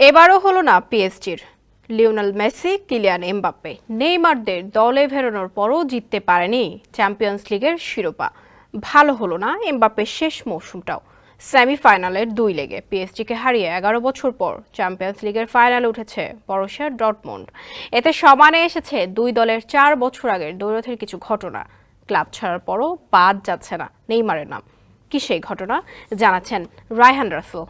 এবারও হলো না পিএসজির। Lionel Messi, Kylian Mbappe. নেইমারদের দলে ফেরানোর পরও জিততে পারেনি চ্যাম্পিয়ন্স লিগের শিরোপা। ভালো হলো না এমবাপ্পের শেষ মৌসুমটাও। সেমিফাইনালের দুই লেগে পিএসজিকে হারিয়ে এগারো বছর পর চ্যাম্পিয়ন্স লিগের ফাইনালে উঠেছে বরসিয়া ডটমন্ড এতে সমানে এসেছে দুই দলের চার বছর আগের দৈরথের কিছু ঘটনা। ক্লাব ছাড়ার পরও বাদ যাচ্ছে না নেইমারের নাম। কি সেই ঘটনা জানাচ্ছেন রায়হান রাসেল।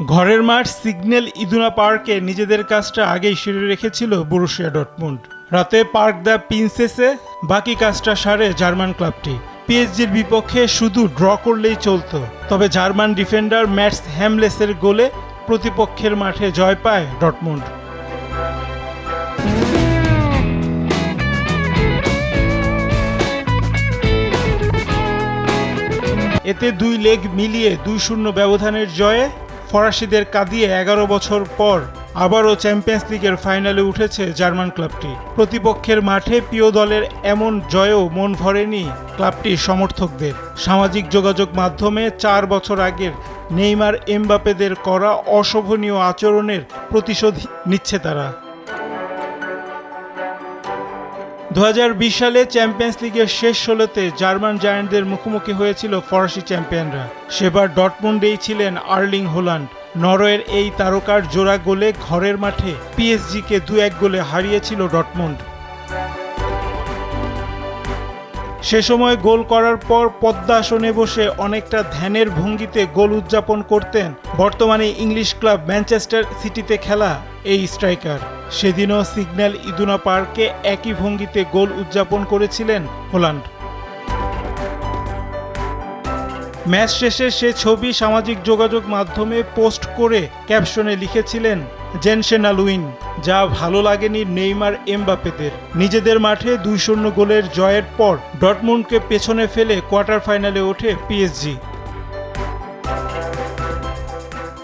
ঘরের মাঠ সিগন্যাল ইদুনা পার্কে নিজেদের কাজটা আগেই সেরে রেখেছিল বরুশিয়া ডটমুন্ড। রাতে পার্ক দ্য প্রিন্সেসে বাকি কাজটা সারে জার্মান ক্লাবটি। পিএসজির বিপক্ষে শুধু ড্র করলেই চলতো, তবে জার্মান ডিফেন্ডার ম্যাটস হ্যামলেসের গোলে প্রতিপক্ষের মাঠে জয় পায় ডটমুন্ড। এতে দুই লেগ মিলিয়ে দুই শূন্য ব্যবধানের জয়ে ফরাসিদের কাঁদিয়ে এগারো বছর পর আবারও চ্যাম্পিয়ন্স লিগের ফাইনালে উঠেছে জার্মান ক্লাবটি। প্রতিপক্ষের মাঠে প্রিয় দলের এমন জয়ও মন ভরেনি ক্লাবটির সমর্থকদের। সামাজিক যোগাযোগ মাধ্যমে চার বছর আগের নেইমার এমবাপেদের করা অশোভনীয় আচরণের প্রতিশোধ নিচ্ছে তারা। দু হাজার বিশ সালে চ্যাম্পিয়ন্স লিগের শেষ ষোলোতে জার্মান জায়ান্টদের মুখোমুখি হয়েছিল ফরাসি চ্যাম্পিয়নরা। সেবার ডটমুন্ডেই ছিলেন আর্লিং হোল্যান্ড নরওয়ের এই তারকার জোড়া গোলে ঘরের মাঠে পিএসজিকে দু এক গোলে হারিয়েছিল ডটমুন্ড সে সময় গোল করার পর পদ্মাসনে বসে অনেকটা ধ্যানের ভঙ্গিতে গোল উদযাপন করতেন বর্তমানে ইংলিশ ক্লাব ম্যানচেস্টার সিটিতে খেলা এই স্ট্রাইকার। সেদিনও সিগন্যাল ইদুনা পার্কে একই ভঙ্গিতে গোল উদযাপন করেছিলেন হোল্যান্ড। ম্যাচ শেষে সে ছবি সামাজিক যোগাযোগ মাধ্যমে পোস্ট করে ক্যাপশনে লিখেছিলেন জেনসেনা লুইন, যা ভালো লাগেনি নেইমার এমবাপেদের নিজেদের মাঠে দুই শূন্য গোলের জয়ের পর ডটমুন্ডকে পেছনে ফেলে কোয়ার্টার ফাইনালে ওঠে পিএসজি।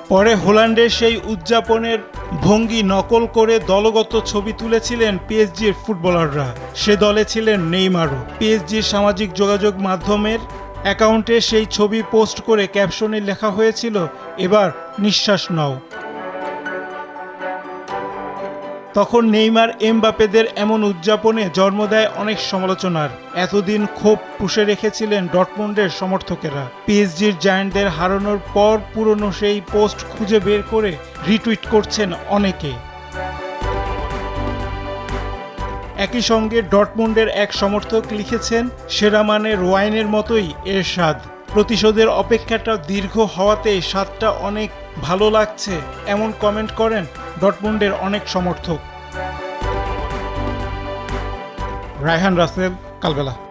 পরে হোল্যান্ডের সেই উদযাপনের ভঙ্গি নকল করে দলগত ছবি তুলেছিলেন পিএসজির ফুটবলাররা। সে দলে ছিলেন নেইমারও। পিএসজির সামাজিক যোগাযোগ মাধ্যমের অ্যাকাউন্টে সেই ছবি পোস্ট করে ক্যাপশনে লেখা হয়েছিল, এবার নিঃশ্বাস নাও। তখন নেইমার এমবাপেদের এমন উদযাপনে জন্ম দেয় অনেক সমালোচনার। এতদিন ক্ষোভ পুষে রেখেছিলেন ডটমন্ডের সমর্থকেরা। পিএসজির জায়ান্টদের হারানোর পর পুরনো সেই পোস্ট খুঁজে বের করে রিটুইট করছেন অনেকে। একই সঙ্গে ডটমন্ডের এক সমর্থক লিখেছেন, সেরা মানের ওয়াইনের মতোই এর স্বাদ। প্রতিশোধের অপেক্ষাটা দীর্ঘ হওয়াতে স্বাদটা অনেক ভালো লাগছে। এমন কমেন্ট করেন ডটমুন্ডের অনেক সমর্থক। রায়হান রাসেল কালবেলা।